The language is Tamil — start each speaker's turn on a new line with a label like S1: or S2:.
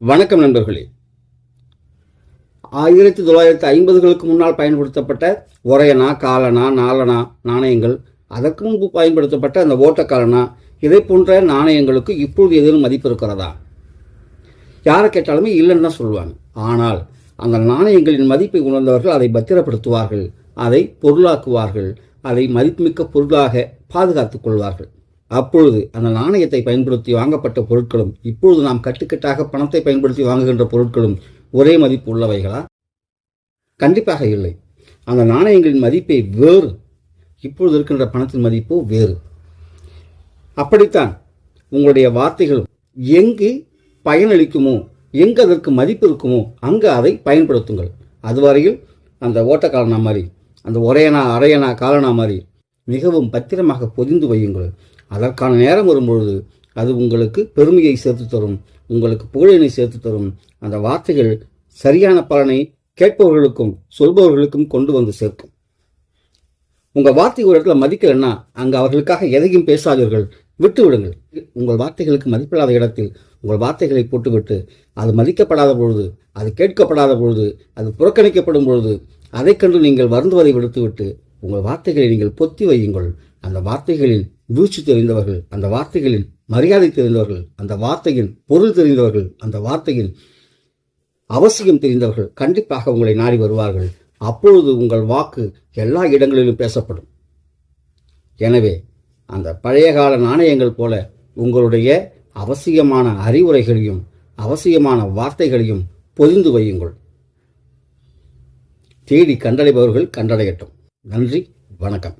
S1: வணக்கம் நண்பர்களே. ஆயிரத்தி தொள்ளாயிரத்தி ஐம்பதுகளுக்கு முன்னால் பயன்படுத்தப்பட்ட ஒரையனா காலனா நாலனா நாணயங்கள் அதற்கு முன்பு பயன்படுத்தப்பட்ட அந்த ஓட்டக்காலனா இதை போன்ற நாணயங்களுக்கு இப்பொழுது எதிரும் மதிப்பு இருக்கிறதா? யாரை கேட்டாலுமே இல்லைன்னு தான் சொல்லுவாங்க. ஆனால் அந்த நாணயங்களின் மதிப்பை உணர்ந்தவர்கள் அதை பத்திரப்படுத்துவார்கள் அதை பொருளாக்குவார்கள் அதை மதிப்புமிக்க பொருளாக பாதுகாத்துக் கொள்வார்கள். அப்பொழுது அந்த நாணயத்தை பயன்படுத்தி வாங்கப்பட்ட பொருட்களும் இப்பொழுது நாம் கட்டுக்கட்டாக பணத்தை பயன்படுத்தி வாங்குகின்ற பொருட்களும் ஒரே மதிப்பு உள்ளவைகளா? கண்டிப்பாக இல்லை. அந்த நாணயங்களின் மதிப்பை வேறு. இப்பொழுது இருக்கின்ற பணத்தின் மதிப்பு வேறு. அப்படித்தான் உங்களுடைய வார்த்தைகளும் எங்கு பயனளிக்குமோ எங்கு அதற்கு மதிப்பு இருக்குமோ அங்கு அதை பயன்படுத்துங்கள். அதுவரையில் அந்த ஓட்டக்காலனா மாதிரி அந்த ஒரையனா அரையனா காலனா மாதிரி மிகவும் பத்திரமாக பொதிந்து வையுங்கள். அதற்கான நேரம் வரும்பொழுது அது உங்களுக்கு பெருமையை சேர்த்து தரும் உங்களுக்கு புகழினை சேர்த்து தரும். அந்த வார்த்தைகள் சரியான பலனை கேட்பவர்களுக்கும் சொல்பவர்களுக்கும் கொண்டு வந்து சேர்க்கும். உங்கள் வார்த்தை ஒரு இடத்துல மதிக்கலைன்னா அங்கே அவர்களுக்காக எதையும் பேசாதீர்கள். விட்டு விடுங்கள். உங்கள் வார்த்தைகளுக்கு மதிப்பில்லாத இடத்தில் உங்கள் வார்த்தைகளை போட்டுவிட்டு அது மதிக்கப்படாத பொழுது அது கேட்கப்படாத பொழுது அது புறக்கணிக்கப்படும் பொழுது அதை கண்டு நீங்கள் வருந்துவதை விடுத்துவிட்டு உங்கள் வார்த்தைகளை நீங்கள் பொத்தி வையுங்கள். அந்த வார்த்தைகளில் வீழ்ச்சி தெரிந்தவர்கள் அந்த வார்த்தைகளின் மரியாதை தெரிந்தவர்கள் அந்த வார்த்தையின் பொருள் தெரிந்தவர்கள் அந்த வார்த்தையின் அவசியம் தெரிந்தவர்கள் கண்டிப்பாக உங்களை நாடி வருவார்கள். அப்பொழுது உங்கள் வாக்கு எல்லா இடங்களிலும் பேசப்படும். எனவே அந்த பழைய கால நாணயங்கள் போல உங்களுடைய அவசியமான அறிவுரைகளையும் அவசியமான வார்த்தைகளையும் பொதிந்து வையுங்கள். தேடி கண்டடைபவர்கள் கண்டடையட்டும். நன்றி வணக்கம்.